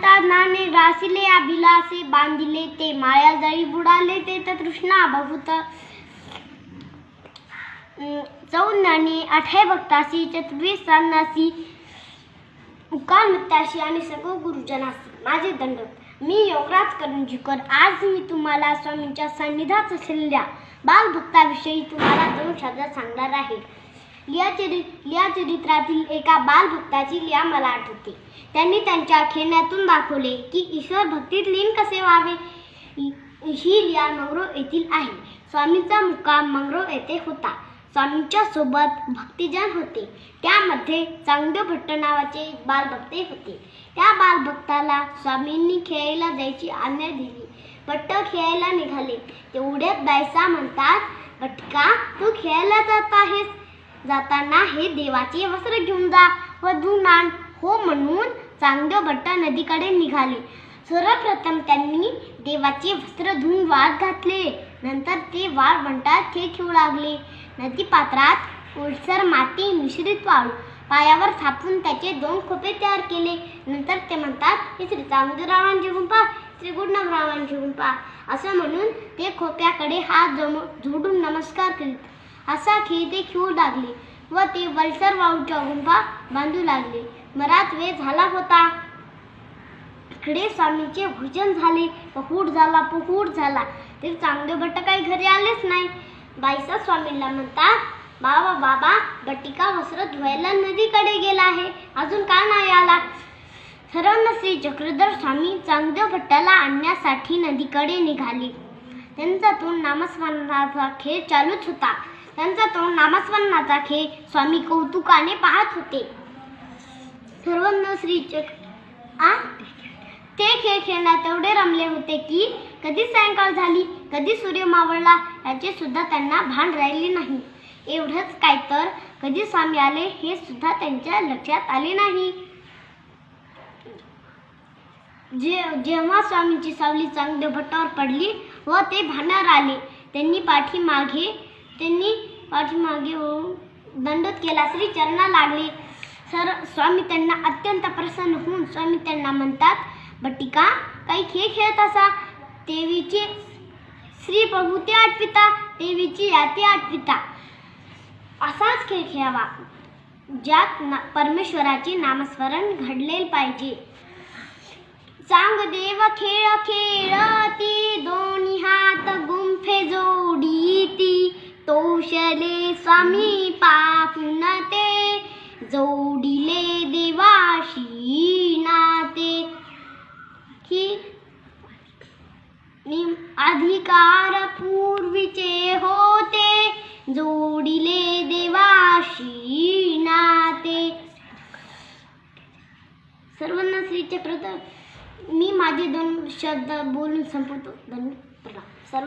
म्हणतात नाणे ग्रासिले अभिलासे बांधिले ते माया जळी बुडाले ते तर तृष्णा बहुत चौन्नाने अठे भक्तासी चतुर्वीस सन्नासी उकाल नृत्याशी आणि सगळं गुरुजनासी माझे दंड. मी योगराज करंजीकर आज मी तुम्हाला स्वामींच्या सान्निध्यात असलेल्या बालभक्ताविषयी तुम्हाला दोन शब्द सांगणार आहे. लिया चरि लिया चरित्रातील एका बालभक्ताची लिया मला आठवते. त्यांनी त्यांच्या खेळण्यातून दाखवले की ईश्वर भक्तीत लीन कसे व्हावे? ही- लिया मंगरो येथील आहे. स्वामींचा मुक्काम मंगरो येथे होता. स्वामींच्या सोबत भक्तिजन होते. त्यामध्ये चांगदेव भट्ट नावाचे बालभक्ते होते. त्या बालभक्ताला स्वामींनी खेळायला जायची आज्ञा दिली. भट्ट खेळायला निघाले. तेवढ्यात बायसा म्हणतात. भटका तू खेळायला जात आहेस? जाताना हे देवाचे वस्त्र घेऊन जा व धुवून आण हो म्हणून चांगदेव भट्ट नदीकडे निघाले. सर्वप्रथम त्यांनी देवाचे वस्त्र धुवून वाद घातले. नंतर ते वाळवंटात खेळ खेळू लागले. नदी पात्रात ओलसर माती मिश्रित वाळू. पायावर थापून त्याचे दोन खोपे तयार केले. नंतर ते म्हणतात हे श्री चांगदेवरावांची गुंपा श्री गुंडमरावांची गुंपा असं म्हणून ते खोप्याकडे हात जम जोडून नमस्कार करीत असा खेळ ते खेळू लागले व ते वलसर वाळूच्या गुंफा बांधू लागले. बराच वेळ झाला होता. इकडे स्वामीचे भोजन झाले. पहूड झाला पहूड झाला. ते चांगले भट्ट काही घरी आलेच नाही. बाईसा स्वामींना म्हणतात बाबा बाबा बटिका वस्त्र धुवायला नदीकडे गेला आहे. अजून का नाही आला? सर्वांना श्री चक्रधर स्वामी चांगदेव भट्टाला आणण्यासाठी नदीकडे निघाले. त्यांचा तोंड नामस्मरणाचा खेळ चालूच होता. त्यांचा तोंड नामस्मरणाचा खेळ स्वामी कौतुकाने पाहत होते. सर्वांना श्री चक्र आ? ते खेळ खेळण्यात तेवढे रमले होते की कधी सायंकाळ झाली कधी सूर्य मावळला याचे सुद्धा त्यांना भान राहिले नाही. एवढंच काय तर कधी स्वामी आले हे सुद्धा त्यांच्या लक्षात आले नाही. जे जेव्हा स्वामींची सावली चांगदेव भट्टावर पडली व ते भांडार आले त्यांनी पाठीमागे त्यांनी पाठीमागे होऊन दंडोत केला श्री चरणा लागले. सर स्वामी त्यांना अत्यंत प्रसन्न होऊन स्वामी त्यांना म्हणतात बटिका काही खेळ खेळत असा? देवीचे श्री प्रभू ते आठविता देवीची याती आठविता. असाच खेळ खेळावा ज्यात ना परमेश्वराचे नामस्मरण घडले पाहिजे. चांग देव खेळ खेळती दोन्ही हात गुंफे जोडीती. तोषले स्वामी पापून ते जोडिले देवाशी नाते. ही अधिकार पूर्वीचे होते जोडिले देवाशी नाते. सर्वांना श्रीचे चक्रधर मी माझे दोन शब्द बोलून संपवतो. धन्यवाद.